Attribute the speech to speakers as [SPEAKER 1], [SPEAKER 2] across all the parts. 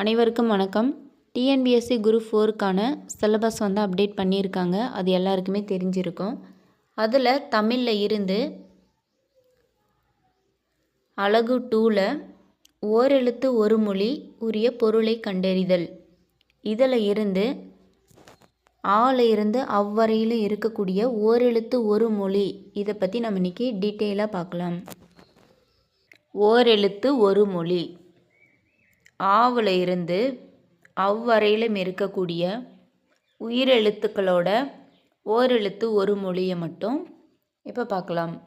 [SPEAKER 1] அனைவருக்கும் வணக்கம். TNPSC group ஃபோருக்கான சிலபஸ் வந்து அப்டேட் பண்ணியிருக்காங்க. அது எல்லாருக்குமே தெரிஞ்சிருக்கும். அதில் தமிழில் இருந்து அழகு டூவில் ஓரெழுத்து ஒரு மொழி உரிய பொருளை கண்டறிதல். இதில் இருந்து ஆல இருந்து அவ்வரையில் இருக்கக்கூடிய ஓரெழுத்து ஒரு மொழி இதை பற்றி நம்ம இன்றைக்கி டீட்டெயிலாக பார்க்கலாம் ஓரெழுத்து ஒரு மொழி. ஆவில் இருந்து அவ்வரையிலும் இருக்கக்கூடிய உயிரெழுத்துக்களோட ஓரெழுத்து ஒரு மொழியை மட்டும் இப்போ பார்க்கலாம்.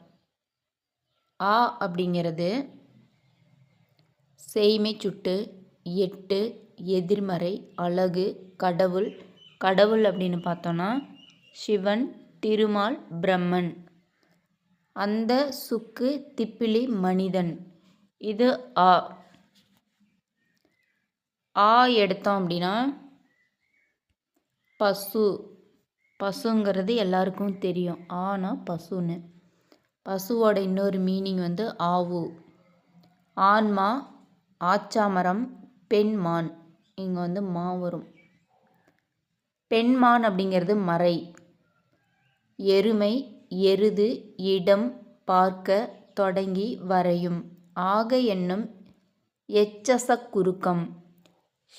[SPEAKER 1] ஆ அப்படிங்கிறது செய்மை சுட்டு எட்டு எதிர்மறை அழகு கடவுள். கடவுள் அப்படின்னு பார்த்தோன்னா சிவன் திருமால் பிரம்மன். அந்த சுக்கு திப்பிலி மனிதன். இது ஆ. ஆ எடுத்தோம் அப்படின்னா பசு பசுங்கிறது எல்லாருக்கும் தெரியும். ஆனா பசுன்னு. பசுவோட இன்னொரு மீனிங் வந்து ஆவு. ஆன்மா ஆச்சாமரம் பெண்மான். இங்கே வந்து மா வரும். பெண்மான் அப்படிங்கிறது மறை. எருமை எருது இடம் பார்க்க தொடங்கி வரையும். ஆக என்னும் எச்சச குறுக்கம்.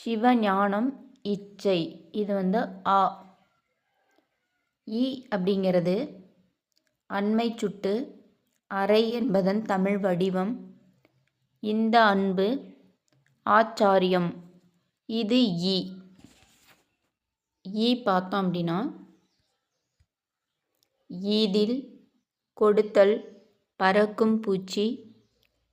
[SPEAKER 1] சிவஞானம் இச்சை. இது வந்து ஆ. இ அப்படிங்கிறது அண்மை சுட்டு அறை என்பதன் தமிழ் வடிவம். இந்த அன்பு ஆச்சாரியம். இது ஈ ஈ பார்த்தோம் அப்படின்னா ஈதில் கொடுத்தல் பறக்கும் பூச்சி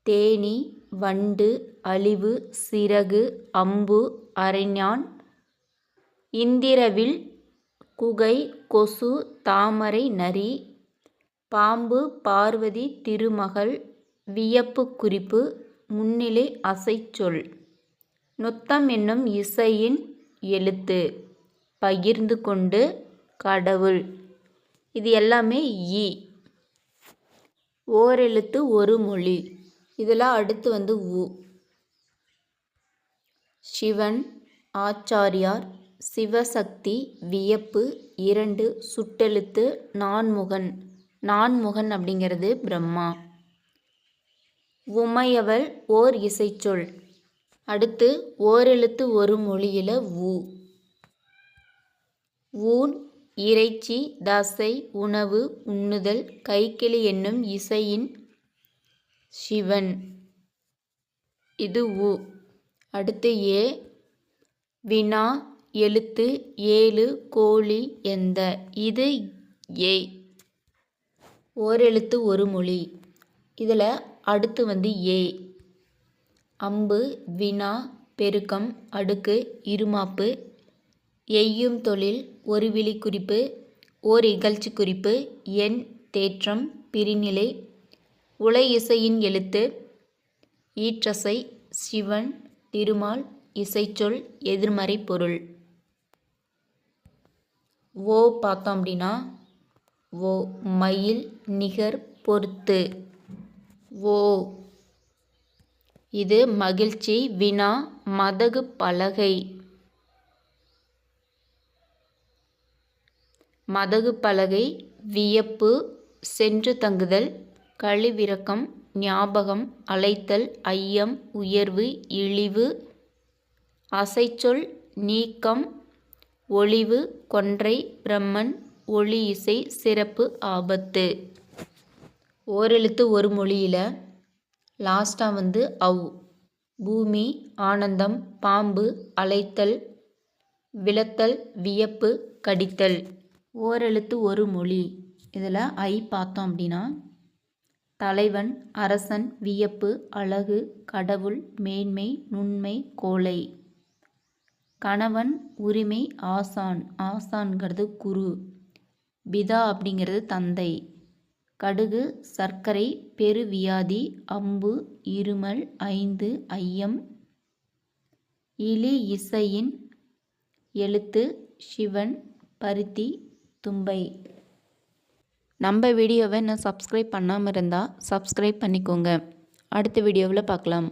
[SPEAKER 1] தேனி வண்டு அழிவு சிறகு அம்பு அரைஞான் இந்திரவில் குகை கொசு தாமரை நரி பாம்பு பார்வதி திருமகள் வியப்பு குறிப்பு முன்னிலை அசைச்சொல் நொத்தம் என்னும் இசையின் எழுத்து. பகிர்ந்து கொண்டு கடவுள். இது எல்லாமே ஈ. ஓரெழுத்து ஒரு மொழி. இதெல்லாம் அடுத்து வந்து உ. சிவன் ஆச்சாரியார் சிவசக்தி வியப்பு இரண்டு சுட்டெழுத்து நான்முகன். நான்முகன் அப்படிங்கிறது பிரம்மா. உமையவள் ஓர் இசைச்சொல். அடுத்து ஓரெழுத்து ஒரு மொழியில் ஊ ஊன் இறைச்சி தசை உணவு உண்ணுதல் கைக்கிளி என்னும் இசையின் சிவன். இது உ. அடுத்து ஏ. வினா எழுத்து ஏழு கோழி எந்த. இது ஏ. ஓரெழுத்து ஒரு மொழி. இதில் அடுத்து வந்து ஏ. அம்பு வினா பெருக்கம் அடுக்கு இருமாப்பு. எய்யும் தொழில் ஒரு விழி குறிப்பு ஓர் இகழ்ச்சி குறிப்பு எண் தேற்றம் பிரிநிலை உலை இசையின் எழுத்து ஈற்றசை சிவன் திருமால் இசைச்சொல் எதிர்மறை பொருள். ஓ பார்த்தோம் அப்படின்னா ஓ மயில் நிகர் பொறுத்து. ஓ. இது மகிழ்ச்சி வினா மதகு பலகை. மதகு பலகை வியப்பு சென்று தங்குதல். கழிவிரக்கம் ஞாபகம் அழைத்தல் ஐயம் உயர்வு இழிவு அசைச்சொல் நீக்கம் ஒளிவு கொன்றை பிரம்மன் ஒளி இசை சிறப்பு ஆபத்து. ஓரெழுத்து ஒரு மொழியில் லாஸ்ட்டாக வந்து அவ் பூமி ஆனந்தம் பாம்பு அழைத்தல் விளத்தல் வியப்பு கடித்தல். ஓரெழுத்து ஒரு மொழி. இதில் ஐ பார்த்தோம் அப்படின்னா தலைவன் அரசன் வியப்பு அழகு கடவுள் மேன்மை நுண்மை கோலை கணவன் உரிமை ஆசான். ஆசான்கிறது குரு. பிதா அப்படிங்கிறது தந்தை. கடுகு சர்க்கரை பெருவியாதி அம்பு இருமல் ஐந்து ஐயம். இலி இசையின் எழுத்து சிவன் பருத்தி தும்பை. நம்ம வீடியோவை இன்னும் சப்ஸ்கிரைப் பண்ணாமல் இருந்தால் சப்ஸ்கிரைப் பண்ணிக்கோங்க. அடுத்த வீடியோவில் பார்க்கலாம்.